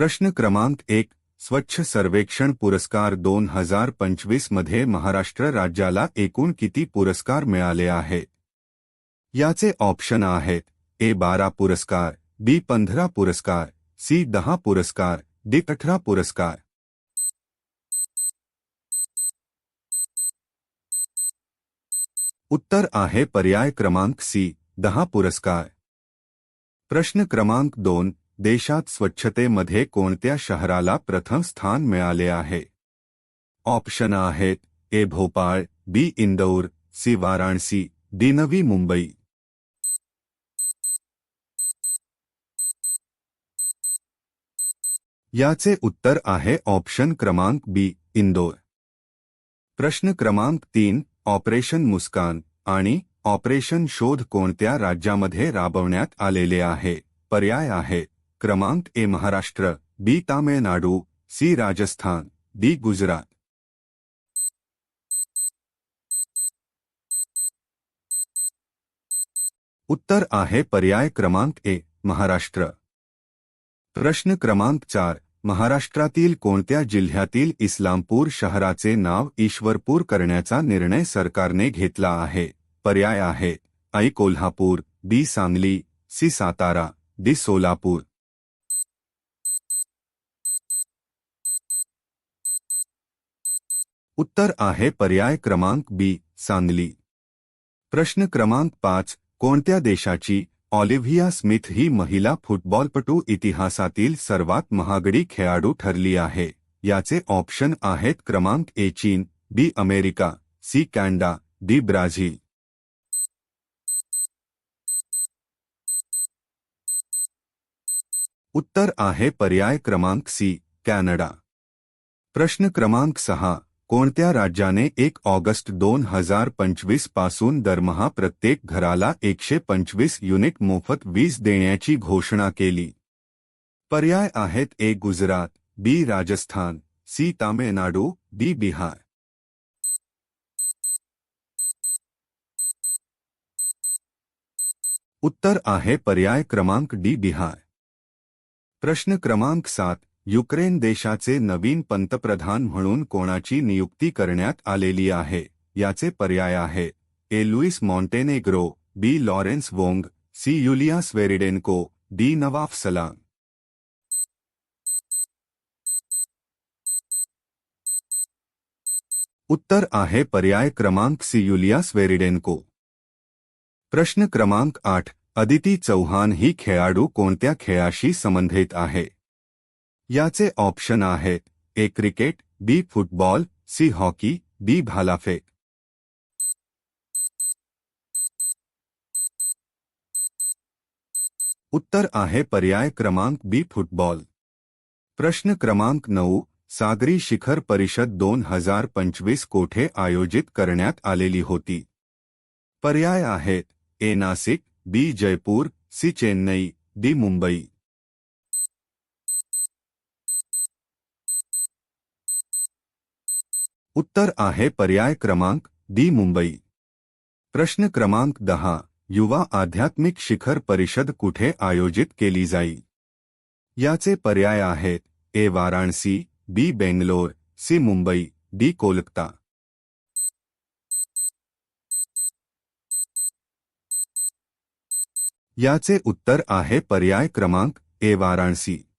प्रश्न क्रमांक एक, स्वच्छ सर्वेक्षण पुरस्कार दोन हज़ार पंचवीस मध्ये महाराष्ट्र राज्याला एकूण किती पुरस्कार आहेत याचे ऑप्शन आहेत, ए बारा पुरस्कार, बी पंधरा पुरस्कार, सी दहा पुरस्कार, डी अठरा पुरस्कार. उत्तर आहे पर्याय क्रमांक सी, दहा पुरस्कार. प्रश्न क्रमांक दोन देशात स्वच्छतेमध्ये कोणत्या शहराला प्रथम स्थान मिळाले आहे? ऑप्शन आहेत, A Bhopal, B Indore, C Varanasi, D Navi Mumbai. याचे उत्तर आहे ऑप्शन क्रमांक बी, इंदोर. प्रश्न क्रमांक तीन, ऑपरेशन मुस्कान आणि ऑपरेशन शोध कोणत्या राज्यामध्ये राबवण्यात आलेले आहे? पर्याय आहे क्रमांक A Maharashtra, B Tamil Nadu C Rajasthan, D Gujarat. उत्तर आहे पर्याय क्रमांक ए, महाराष्ट्र। प्रश्न क्रमांक चार, महाराष्ट्रातील कोणत्या जिल्ह्यातील इस्लामपूर शहराचे नाव ईश्वरपूर करण्याचा निर्णय सरकारने घेतला आहे? पर्याय आहेत A Kolhapur, B Sangli, C Satara, D Solapur. उत्तर आहे पर्याय क्रमांक बी, सांगली. प्रश्न क्रमांक पाच, कोणत्या देशाची ऑलिव्हिया स्मिथ ही महिला फुटबॉलपटू इतिहासातील सर्वात महागडी खेळाडू ठरली आहे? याचे ऑप्शन आहेत क्रमांक A, China, B, America, C, Canada, D, Brazil. उत्तर आहे पर्याय क्रमांक सी, कॅनडा. प्रश्न क्रमांक सहा कोणत्या राज्याने एक ऑगस्ट दोन हज़ार पंचवीस पासून दरमहा प्रत्येक घराला एकशे पंचवीस युनिट मोफत वीज देण्याची घोषणा केली? पर्याय आहेत A Gujarat, B Rajasthan, C Tamil Nadu, D Bihar. उत्तर आहे पर्याय क्रमांक डी बिहार. प्रश्न क्रमांक सात युक्रेन देशाचे नवीन पंतप्रधान म्हणून कोणाची नियुक्ती करण्यात आलेली आहे, याचे पर्याय आहे. A. Luis Montenegro, B. Lawrence Wong, C. Yulia Svyrydenko, D. Nawaf Salam. उत्तर आहे पर्याय क्रमांक सी. युलिया स्वेरिडेन्को. प्रश्न क्रमांक आठ, अदिती चौहान ही खेळाडू कोणत्या खेळाशी संबंधित आहे? याचे ऑप्शन आहेत A cricket, B football, C hockey, D भालाफेक. उत्तर आहे पर्याय क्रमांक बी फुटबॉल. प्रश्न क्रमांक नऊ, सागरी शिखर परिषद दोन हज़ार पंचवीस कोठे आयोजित करण्यात आलेली होती? पर्याय आहेत A Nashik B Jaipur, C Chennai, D Mumbai. उत्तर आहे पर्याय क्रमांक डी मुंबई. प्रश्न क्रमांक दहा युवा आध्यात्मिक शिखर परिषद कुठे आयोजित केली जाई? याचे पर्याय आहेत A Varanasi B Bangalore C Mumbai D Kolkata. याचे उत्तर आहे पर्याय क्रमांक ए वाराणसी.